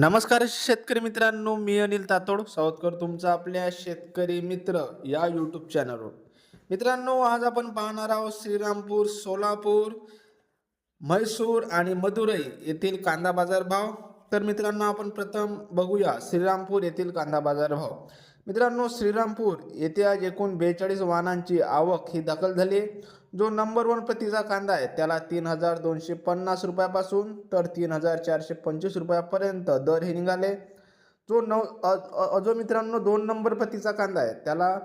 नमस्कार शेतकरी मित्रांनो मी अनिल तातोड. सावतकर तुमचा आपल्या शेतकरी मित्र या यूट्यूब चॅनलवर मित्रांनो आज आपण पाहणार आहोत श्रीरामपूर सोलापूर म्हैसूर आणि मदुरई येथील कांदा बाजार भाव. तर मित्रांनो आपण प्रथम बघूया श्रीरामपूर येथील कांदा बाजार भाव. मित्रांनो श्रीरामपूर येथे आज एकूण बेचाळीस वाहनांची आवक ही दाखल झाली जो नंबर वन प्रतीचा कांदा आहे त्याला तीन हजार दोनशे पन्नास रुपयापासून तर तीन हजार चारशे पंचवीस रुपयापर्यंत दर हे निघाले. जो नऊ अजो जो मित्रांनो दोन नंबर प्रतीचा कांदा आहे त्याला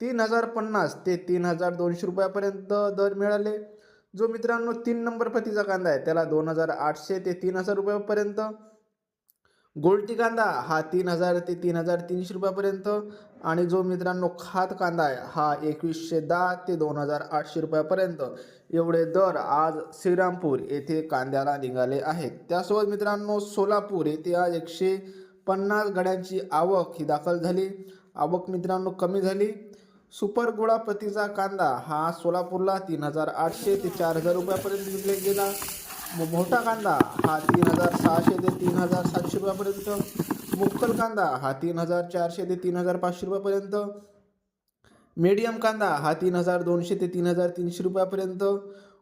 तीन हजार पन्नास ते तीन हजार दोनशे रुपयापर्यंत दर मिळाले. जो मित्रांनो तीन नंबर प्रतीचा कांदा आहे त्याला दोन हजार आठशे ते तीन हजार रुपयापर्यंत गोल्टी कांदा हा तीन हजार ते तीन हजार तीनशे रुपयापर्यंत. आणि जो मित्रांनो खात कांदा आहे हा एकवीसशे दहा ते दोन हजार आठशे रुपयापर्यंत. एवढे दर आज श्रीरामपूर येथे कांद्याला निघाले आहेत. त्यासोबत मित्रांनो सोलापूर येथे आज एकशे पन्नास गड्यांची आवक ही दाखल झाली. आवक मित्रांनो कमी झाली. सुपर गोळा प्रतीचा कांदा हा सोलापूरला तीन हजार आठशे ते चार हजार रुपयापर्यंत विकला गेला. मोठा कांदा हा तीन हजार सहाशे ते तीन हजार सातशे रुपयापर्यंत. मुक्कल कांदा हा तीन हजार चारशे ते तीन हजार पाचशे रुपयापर्यंत. मीडियम कांदा हा तीन हजार दोनशे ते तीन हजार तीनशे रुपयापर्यंत.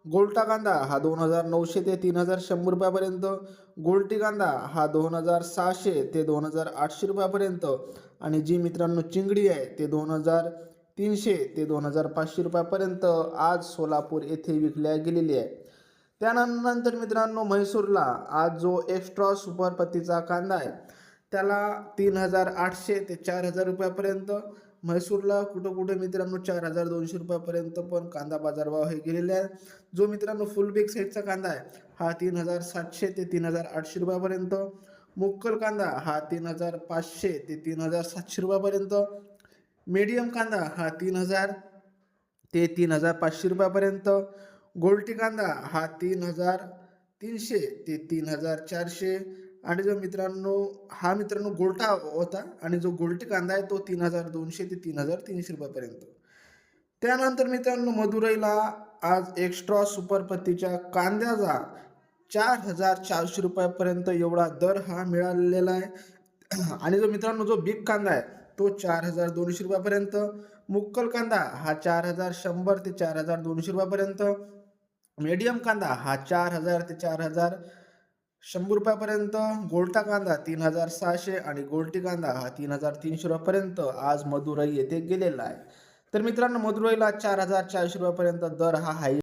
गोल्टा कांदा हा दोन हजार नऊशे ते तीन हजार शंभर रुपयापर्यंत. गोल्टी कांदा हा दोन हजार सहाशे ते दोन हजार आठशे रुपयापर्यंत. आणि जी मित्रांनो चिंगडी आहे ते दोन हजार तीनशे ते दोन हजार पाचशे रुपयापर्यंत आज सोलापूर येथे विकल्या गेलेली आहे. त्यानंतर मित्रांनो म्हैसूरला आज जो एक्स्ट्रा सुपर पत्तीचा कांदा आहे त्याला तीन हजार आठशे ते चार हजार रुपयापर्यंत म्हैसूरला कुठं कुठं मित्रांनो चार हजार दोनशे रुपयापर्यंत पण कांदा बाजारभाव हे गेलेले आहे. जो मित्रांनो फुल बिग साईजचा कांदा आहे हा तीन हजार सातशे ते तीन हजार आठशे रुपयापर्यंत. मुक्कल कांदा हा तीन हजार पाचशे ते तीन हजार सातशे रुपयापर्यंत. मीडियम कांदा हा तीन हजार ते तीन हजार पाचशे रुपयापर्यंत. गोल्टी कांदा हा तीन हजार तीनशे ते तीन हजार चारशे. आणि जो मित्रांनो हा मित्रांनो गोल्टा होता आणि जो गोल्टी कांदा आहे तो तीन हजार दोनशे ते तीन हजार तीनशे रुपयापर्यंत. त्यानंतर मित्रांनो मदुरईला आज एक्स्ट्रा सुपर पत्तीच्या कांद्याचा चार हजार चारशे रुपयापर्यंत एवढा दर हा मिळालेला आहे. आणि जो मित्रांनो जो बिग कांदा आहे तो चार हजार दोनशे रुपयापर्यंत. मुक्कल कांदा हा चार हजार शंभर ते चार हजार दोनशे रुपयापर्यंत. मीडियम कांदा हा चार हजार ते चार हजार. शंभर रुपयापर्यंत गोल्टा कांदा तीन हजार सहाशे आणि गोल्टी कांदा हा तीन हजार तीनशे रुपयापर्यंत आज मदुराई येथे गेलेला आहे. तर मित्रांनो मदुराईला चार हजार चारशे रुपयापर्यंत दर हा हाय